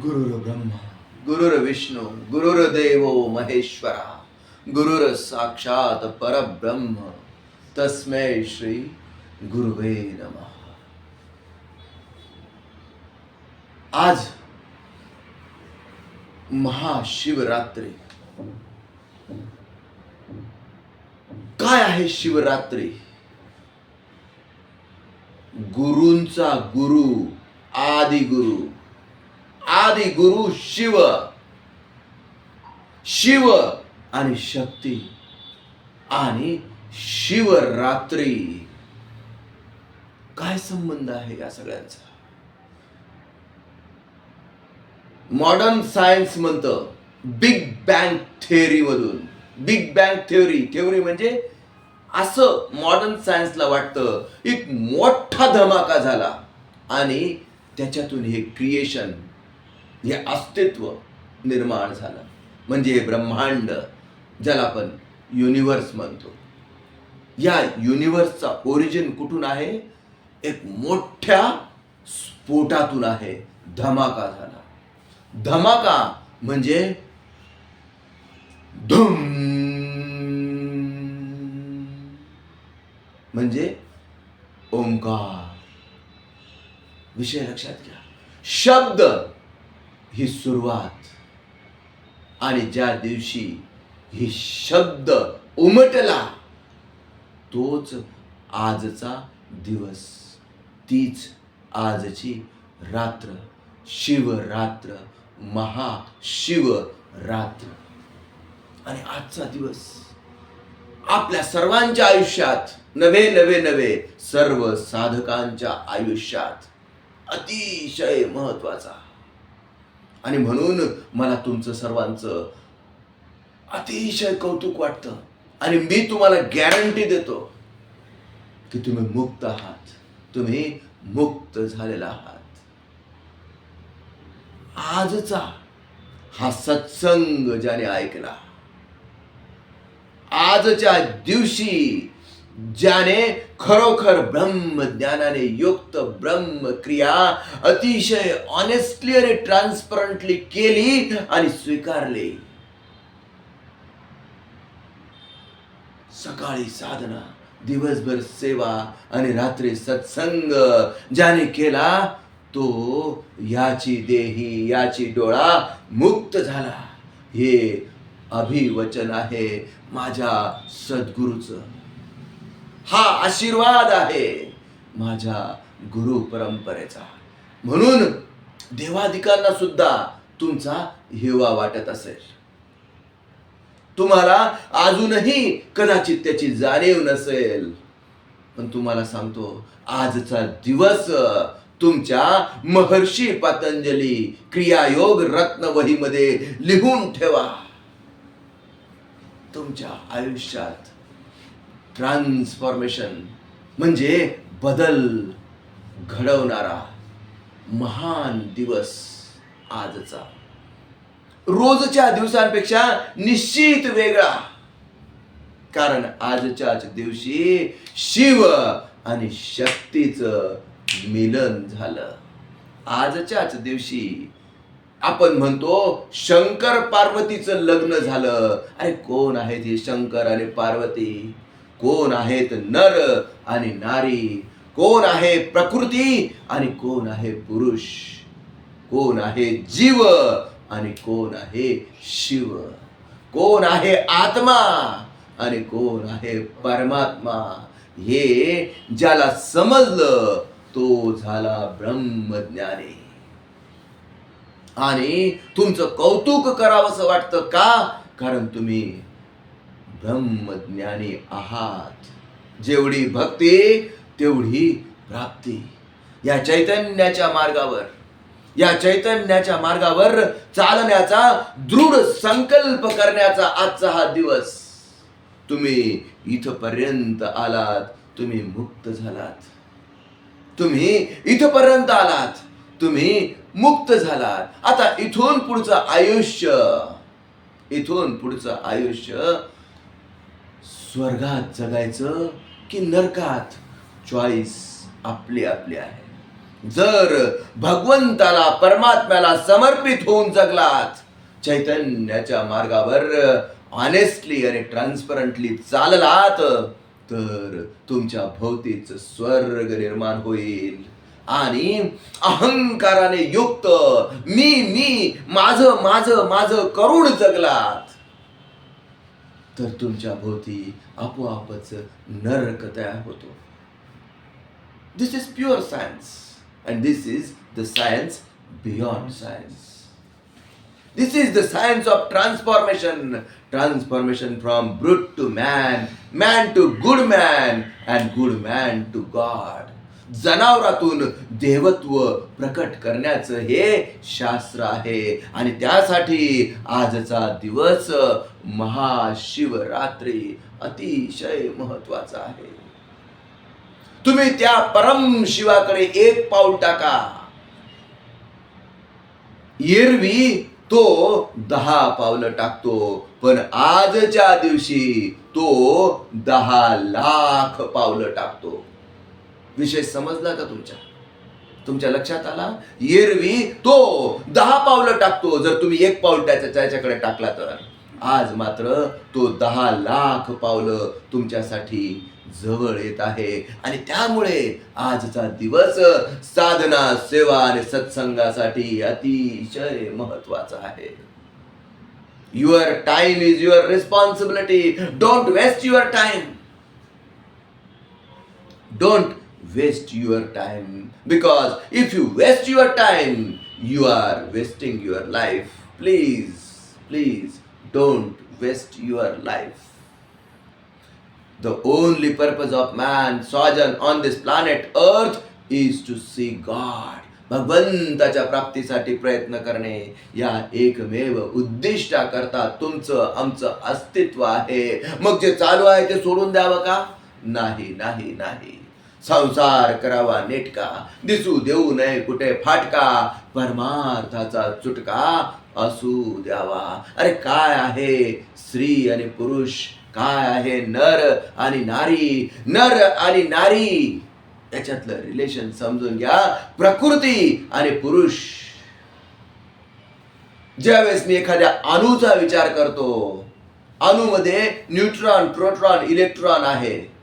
गुरुर ब्रह्मा गुरुर विष्णू गुरुर देव महेश्वरा गुरुर साक्षात परब्रह्म। तस्मै श्री गुरुवे नम। आज महाशिवरात्री। काय आहे शिवरात्री? गुरूंचा गुरु आदि गुरु आदि गुरु शिव शिव आणि शक्ती आणि शिवरात्री. काय संबंध आहे या सगळ्यांचा? मॉडर्न सायन्स म्हणतं बिग बँग थेअरी मधून. बिग बँग थेअरी थेअरी म्हणजे असं मॉडर्न सायन्सला वाटतं एक मोठा धमाका झाला आणि त्याच्यातून हे क्रिएशन हे अस्तित्व निर्माण झालं. म्हणजे ब्रह्मांड ज्याला आपण युनिव्हर्स म्हणतो. या युनिव्हर्सचा ओरिजिन कुठून आहे? एक मोठ्या स्फोटातून आहे. धमाका झाला. धमाका म्हणजे धुम. म्हणजे ओंकार. विषय लक्षात घ्या. शब्द ही सुरुवात. आणि ज्या दिवशी ही शब्द उमटला तोच आजचा दिवस. तीच आजची रात्र. शिवरात्र. महाशिवरात्र. आणि आजचा दिवस. आपल्या सर्वांच्या आयुष्यात नवे नवे नवे सर्व साधकांच्या आयुष्यात अतिशय महत्त्वाचा आणि म्हणून मला तुमचं सर्वांचं अतिशय कौतुक वाटतं. आणि मी तुम्हाला गॅरंटी देतो की तुम्ही मुक्त आहात. तुम्ही मुक्त झालेला आहात. आजचा हा सत्संग ज्याने ऐकला आजच्या दिवशी ज्याने खरोखर ब्रह्म ज्ञानाने युक्त ब्रह्मक्रिया अतिशय ऑनेस्टली आणि ट्रान्सपरंटली केली आणि स्वीकारले. सकाळी साधना दिवसभर सेवा आणि रात्री सत्संग ज्याने केला तो याची देही याची डोळा मुक्त झाला. हे अभिवचन आहे माझ्या सद्गुरूचं. हा आशीर्वाद आहे माझ्या गुरु परंपरेचा. म्हणून देवाधिकांना सुद्धा तुमचा हिवा वाटत असेल. तुम्हाला अजूनही कदाचित त्याची जाणीव नसेल. पण तुम्हाला सांगतो आजचा दिवस तुमच्या महर्षी पतंजली क्रियायोग रत्नवहीमध्ये लिहून ठेवा. तुमच्या आयुष्यात ट्रान्सफॉर्मेशन म्हणजे बदल घडवणारा महान दिवस आजचा. रोजच्या दिवसांपेक्षा निश्चित वेगळा. कारण आजच्याच दिवशी शिव आणि शक्तीचं मिलन झालं. आजच्याच दिवशी आपण म्हणतो शंकर पार्वतीचं लग्न झालं. अरे कोण आहेत हे शंकर आणि पार्वती? कोण आहेत नर आणि नारी? कोण आहे प्रकृती आणि कोण आहे पुरुष? कोण आहे जीव आणि कोण आहे शिव? कोण आहे आत्मा आणि कोण आहे परमात्मा? हे ज्याला समजलं तो झाला ब्रह्मज्ञानी. आणि तुमचं कौतुक करावंसं वाटतं का? कारण तुम्ही ब्रह्मज्ञानी आहात. जेवढी भक्ती तेवढी प्राप्ती. या चैतन्याच्या मार्गावर या चैतन्याच्या मार्गावर चालण्याचा दृढ संकल्प करण्याचा आजचा हा दिवस. तुम्ही इथपर्यंत आलात तुम्ही मुक्त झालात. तुम्ही इथपर्यंत आलात तुम्ही मुक्त झालात. आता इथून पुढचं आयुष्य इथून पुढचं आयुष्य स्वर्गात जगायचं की नरकात? चॉईस आपली आपली आहे. जर भगवंताला परमात्म्याला समर्पित होऊन जगलात चैतन्याच्या मार्गावर ऑनेस्टली आणि ट्रान्सपरंटली चाललात तर तुमच्या भोवतीच स्वर्ग निर्माण होईल. आणि अहंकाराने युक्त मी मी माझं माझं माझं करून जगलात. तर तुमच्या भोवती आपोआपच नरक तयार होतो. This is pure science and this is the science beyond science this is the science of transformation transformation from brute to man man to good man and good man to God जनावरातून देवत्व प्रकट करण्याचं हे शास्त्र आहे. आणि त्यासाठी आजचा दिवस महाशिवरात्री अतिशय महत्त्वाचा आहे. तुम्ही त्या परम शिवाकडे एक पाऊल टाका. एरवी तो दहा पावलं टाकतो पण आजच्या दिवशी तो दहा लाख पावलं टाकतो. विषय समजला का तुमच्या? तुमच्या लक्षात आला? एरवी तो दहा पावलं टाकतो जर तुम्ही एक पाऊल त्याच्या त्याच्याकडे टाकला तर. आज मात्र तो दहा लाख पावलं तुमच्यासाठी जवळ येत आहे. आणि त्यामुळे आजचा दिवस साधना सेवा आणि सत्संगासाठी अतिशय महत्त्वाचा आहे. Your time is your responsibility don't waste your time don't waste your time because if you waste your time you are wasting your life please please don't waste your life the only purpose of man sojourn on this planet earth is to see god भगवंताच्या प्राप्तीसाठी प्रयत्न करणे या एकमेव उद्दिष्टाकरता तुमचं आमचं अस्तित्व आहे मग जे चालू आहे ते सोडून द्यावं का नाही नाही नाही संसार करावा नेटका. दिसू देऊ नये कुठे फाटका. परमार्थाचा चुटका असू द्यावा. अरे काय आहे स्त्री आणि पुरुष? काय आहे नर आणि नारी? नर आणि नारी. याच्यातलं रिलेशन समजून घ्या. प्रकृती आणि पुरुष. ज्यावेळेस मी एखाद्या अणूचा विचार करतो अणूमध्ये न्यूट्रॉन प्रोट्रॉन इलेक्ट्रॉन आहे.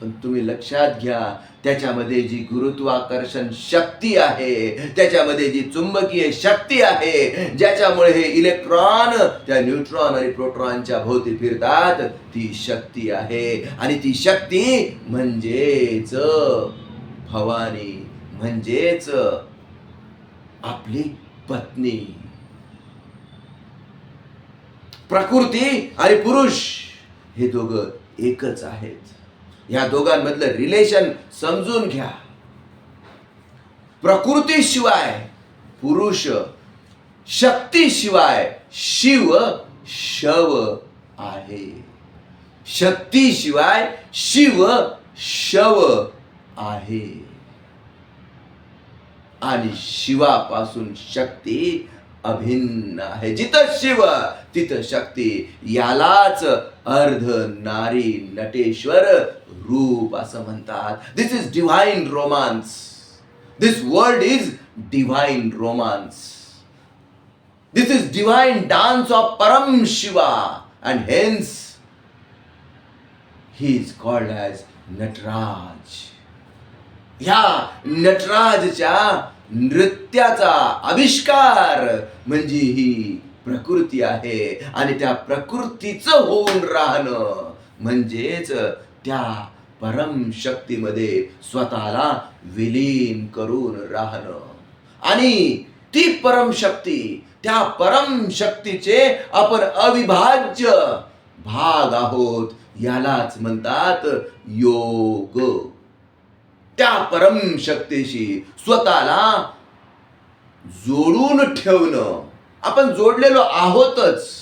पण तुम्ही लक्षात घ्या त्याच्यामध्ये जी गुरुत्वाकर्षण शक्ती आहे त्याच्यामध्ये जी चुंबकीय शक्ती आहे ज्याच्यामुळे हे इलेक्ट्रॉन त्या न्यूट्रॉन आणि प्रोट्रॉनच्या भोवती फिरतात ती शक्ती आहे. आणि ती शक्ती म्हणजेच भवानी म्हणजेच आपली पत्नी. प्रकृती आणि पुरुष हे दोघं एकच आहेत. या दोघांमधलं रिलेशन समजून घ्या. प्रकृतीशिवाय पुरुष शक्तीशिवाय शिव शव आहे. शक्तीशिवाय शिव शव आहे. आणि शिवापासून शक्ती अभिन्न आहे. जिथं शिव तिथं शक्ती यालाच अर्ध नारी नटेश्वर रूप असं म्हणतात. This is divine romance this world is divine romance this is divine dance of Param Shiva and hence he is called as Nataraj ह्या नटराजच्या नृत्याचा आविष्कार म्हणजे ही प्रकृती आहे आणि त्या प्रकृतीचं होऊन राहणं म्हणजेच त्या परम शक्तीमध्ये स्वतःला विलीन करून राहणं. आणि ती परम शक्ती त्या परम शक्तीचे आपण अविभाज्य भाग आहोत यालाच म्हणतात योग. त्या परम शक्तीशी स्वतःला जोडून ठेवणं. आपण जोडलेलो आहोतच.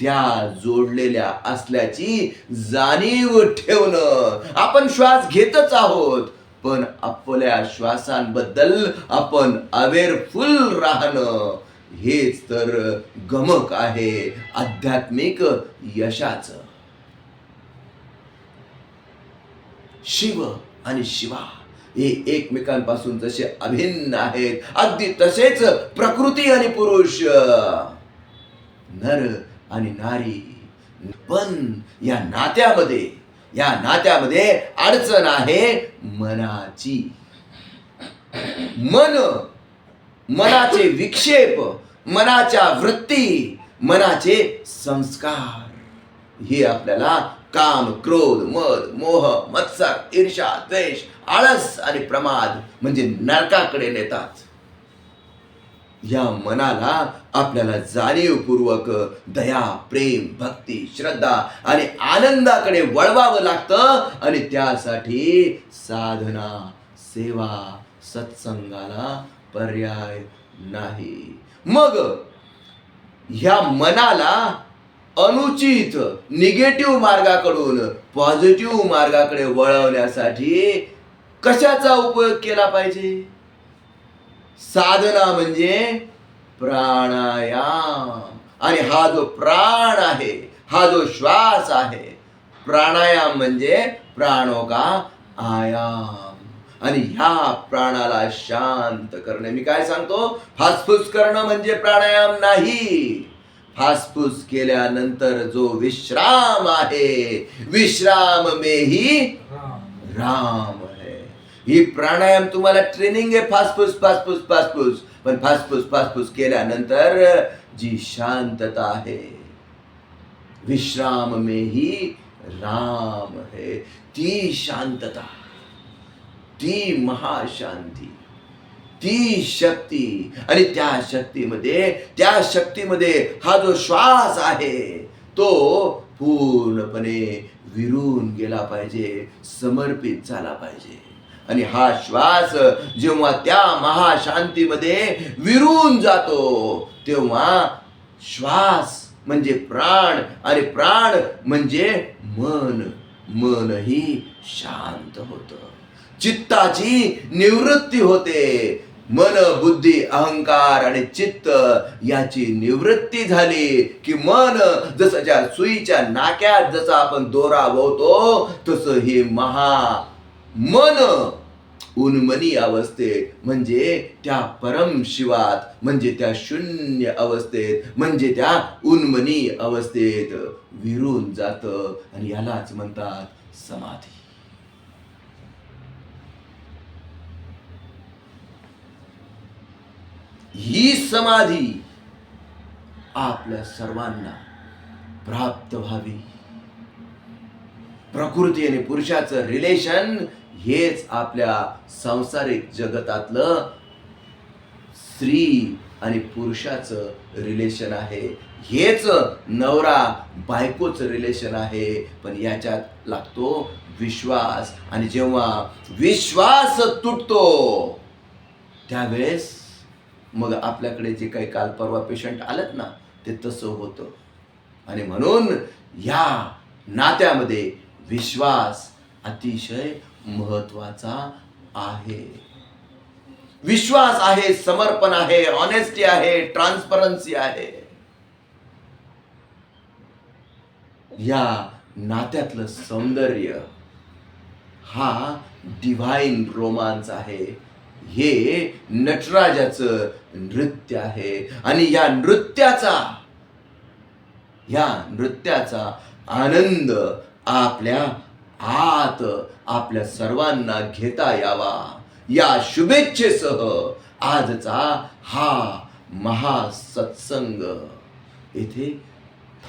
त्या जोडलेल्या असल्याची जाणीव ठेवणं. आपण श्वास घेतच आहोत. पण आपल्या श्वासांबद्दल आपण अवेअरफुल राहणं. हेच तर गमक आहे आध्यात्मिक यशाच. शिव आणि शिवा. हे एकमेकांपासून जसे अभिन्न आहेत अगदी तसेच प्रकृती आणि पुरुष. नर आणि नारी. पण या नात्यामध्ये या नात्यामध्ये अडचण आहे मनाची. मन मनाचे विक्षेप मनाच्या वृत्ती मनाचे संस्कार. हे आपल्याला काम क्रोध मद मोह मत्सर ईर्षा द्वेष आळस आणि प्रमाद म्हणजे नरकाकडे नेतात. या मनाला आपल्याला जाणीवपूर्वक दया प्रेम भक्ती श्रद्धा आणि आनंदाकडे वळवावं लागतं आणि त्यासाठी साधना सेवा सत्संगाला पर्याय नाही. मग ह्या मनाला अनुचित निगेटिव्ह मार्गाकडून पॉझिटिव्ह मार्गाकडे वळवण्यासाठी कशाचा उपयोग केला पाहिजे? साधना म्हणजे प्राणायाम. आणि हा जो प्राण आहे हा जो श्वास आहे प्राणायाम म्हणजे प्राणो का आयाम. आणि ह्या प्राणाला शांत करणे. मी काय सांगतो? फासफूस करणं म्हणजे प्राणायाम नाही. फासफूस केल्यानंतर जो विश्राम आहे विश्राम मेही राम है. ही प्राणायाम तुम्हाला ट्रेनिंग आहे फासफूस फासफूस फासफूस. पण फासफूस फासफूस केल्यानंतर जी शांतता आहे विश्राम मेही राम है. ती शांतता ती महाशांती. ती शक्ती आणि त्या शक्तीमध्ये त्या शक्तीमध्ये हा जो श्वास आहे तो पूर्णपणे विरून गेला पाहिजे समर्पित झाला पाहिजे. आणि हा श्वास जेव्हा त्या महाशांतीमध्ये विरून जातो तेव्हा श्वास म्हणजे प्राण आणि प्राण म्हणजे मन. मनही शांत होतं. चित्ताची निवृत्ती होते. मन बुद्धी अहंकार आणि चित्त याची निवृत्ती झाली की मन जसं ज्या सुईच्या नाक्यात जसं आपण दोरा वहतो तसं हे महा मन उन्मनी अवस्थेत म्हणजे त्या परम शिवात म्हणजे त्या शून्य अवस्थेत म्हणजे त्या उन्मनी अवस्थेत विरून जात आणि यालाच म्हणतात समाधी. ही समाधी आपल्या सर्वांना प्राप्त व्हावी. प्रकृती आणि पुरुषाचं रिलेशन हेच आपल्या सांसारिक जगतातलं स्त्री आणि पुरुषाचं रिलेशन आहे. हेच नवरा बायकोचं रिलेशन आहे. पण याच्यात लागतो विश्वास. आणि जेव्हा विश्वास तुटतो त्यावेळेस मग आपल्याकडे जे काही काल परवा पेशंट आलेत ना ते तसं होतं. आणि म्हणून या नात्यामध्ये विश्वास अतिशय महत्त्वाचा आहे. विश्वास आहे समर्पण आहे ऑनेस्टी आहे ट्रान्सपरन्सी आहे. या नात्यातलं सौंदर्य हा डिव्हाइन रोमांस आहे. हे नटराजाचं नृत्य आहे. आणि या नृत्याचा या नृत्याचा आनंद आपल्या आत आपल्या सर्वांना घेता यावा. या शुभेच्छेसह आजचा हा महासत्संग येथे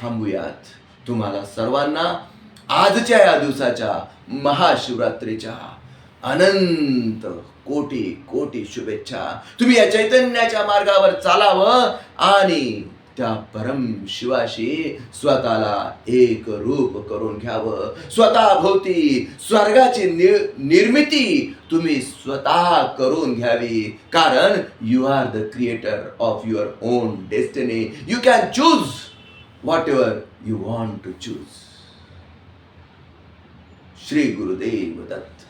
थांबूयात. तुम्हाला सर्वांना आजच्या या दिवसाच्या महाशिवरात्रीच्या अनंत कोटी कोटी शुभेच्छा. तुम्ही या चैतन्याच्या मार्गावर चालावं आणि त्या परम शिवाशी स्वतःला एक रूप करून घ्यावं. स्वतः भोवती स्वर्गाची नि- निर्मिती तुम्ही स्वतः करून घ्यावी. कारण you are the creator of your own destiny you can choose whatever you want to choose Shri Gurudev Datta.